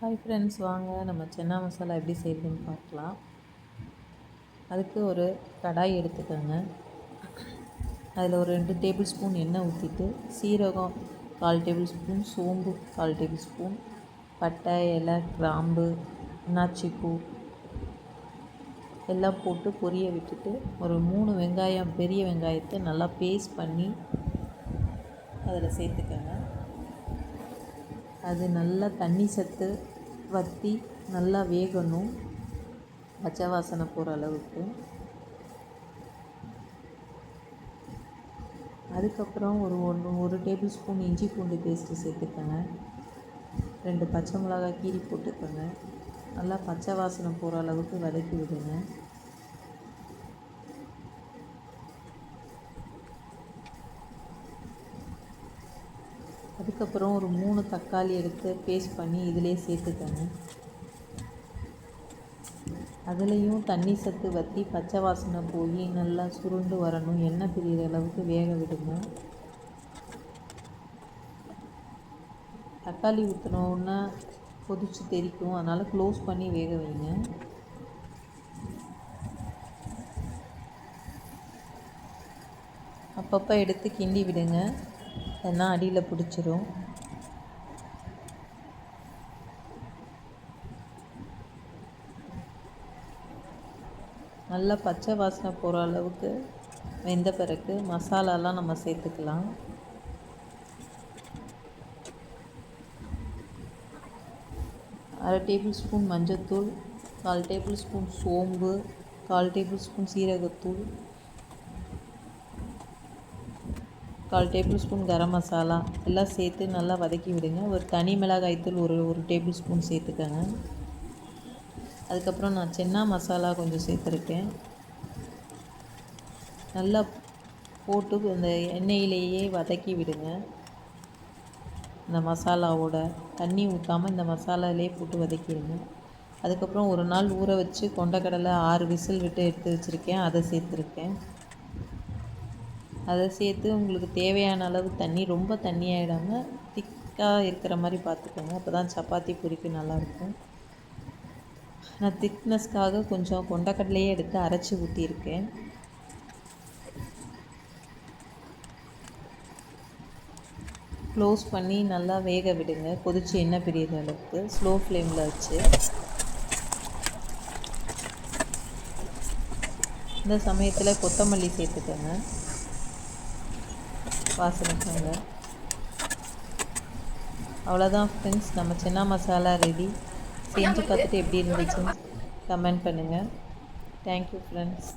Hi friends வாங்க. நம்ம சென்னா மசாலா எப்படி செய்யுதுன்னு பார்க்கலாம். அதுக்கு ஒரு கடாய் எடுத்துக்கோங்க. அதில் ஒரு ரெண்டு டேபிள் ஸ்பூன் எண்ணெய் ஊற்றிட்டு சீரகம் கால் டேபிள் ஸ்பூன் சோம்பு கால் டேபிள் ஸ்பூன் பட்டை இலை கிராம்பு அன்னாச்சிப்பூ எல்லாம் போட்டு பொரிய விட்டுட்டு ஒரு மூணு வெங்காயம் பெரிய வெங்காயத்தை நல்லா பேஸ்ட் பண்ணி அதில் சேர்த்துக்கோங்க. அது நல்லா தண்ணி சத்து வற்றி நல்லா வேகணும். பச்சை வாசனை போகிற அளவுக்கு. அதுக்கப்புறம் ஒரு ஒன்று ஒரு டேபிள் ஸ்பூன் இஞ்சி பூண்டு பேஸ்ட்டு சேர்த்துக்கோங்க. ரெண்டு பச்சை மிளகாய் கீரி போட்டுக்கோங்க. நல்லா பச்சை வாசனை போகிற அளவுக்கு வதக்கி விடுங்க. அதுக்கப்புறம் ஒரு மூணு தக்காளி எடுத்து பேஸ்ட் பண்ணி இதிலே சேர்த்துக்கங்க. அதுலேயும் தண்ணி சத்து வற்றி பச்சை வாசனை போய் நல்லா சுருண்டு வரணும். எண்ணெய் பிரியிற அளவுக்கு வேக விடுங்க. தக்காளி ஊற்றினோன்னா கொதிச்சு தெரிக்கும். அதனால் க்ளோஸ் பண்ணி வேக வைங்க. அப்பப்போ எடுத்து கிண்டி விடுங்க. எல்லாம் அடியில் பிடிச்சிரும். நல்லா பச்சை வாசனை போகிற அளவுக்கு வெந்த பிறகு மசாலாலாம் நம்ம சேர்த்துக்கலாம். அரை டேபிள் ஸ்பூன் மஞ்சத்தூள் கால் டேபிள் ஸ்பூன் சோம்பு கால் டேபிள் ஸ்பூன் சீரகத்தூள். கால் டேபிள் ஸ்பூன் கரம் மசாலா எல்லாம் சேர்த்து நல்லா வதக்கி விடுங்க. ஒரு தனி மிளகாய்த்தூள் ஒரு ஒரு டேபிள் ஸ்பூன் சேர்த்துக்கங்க. அதுக்கப்புறம் நான் சென்னா மசாலா கொஞ்சம் சேர்த்துருக்கேன். நல்லா போட்டு அந்த எண்ணெயிலேயே வதக்கி விடுங்க. இந்த மசாலாவோட தண்ணி ஊற்றாமல் இந்த மசாலாலே போட்டு வதக்கிடுங்க அதுக்கப்புறம் ஒரு நாள் ஊற வச்சு கொண்டக்கடலை ஆறு விசில் விட்டு எடுத்து வச்சுருக்கேன். அதை சேர்த்துருக்கேன். அதை சேர்த்து உங்களுக்கு தேவையான அளவு தண்ணி ரொம்ப தண்ணி ஆகிடாமல் திக்காக இருக்கிற மாதிரி பார்த்துக்கோங்க. அப்போ தான் சப்பாத்தி பொரிக்கு நல்லாயிருக்கும். நான் திக்னஸ்க்காக கொஞ்சம் கொண்டக்கடலையே எடுத்து அரைச்சி ஊற்றியிருக்கேன் க்ளோஸ் பண்ணி நல்லா வேக விடுங்க. கொதிச்சு எண்ணெய் பிரியிற அளவுக்கு. ஸ்லோ ஃப்ளேமில் வச்சு. இந்த சமயத்தில் கொத்தமல்லி சேர்த்துக்கோங்க. வாசனைக்காங்க அவ்வளோதான் ஃப்ரெண்ட்ஸ் நம்ம சின்ன மசாலா ரெடி செஞ்சு பார்த்துட்டு எப்படி இருந்துச்சுன்னு கமெண்ட் பண்ணுங்கள் தேங்க்யூ ஃப்ரெண்ட்ஸ்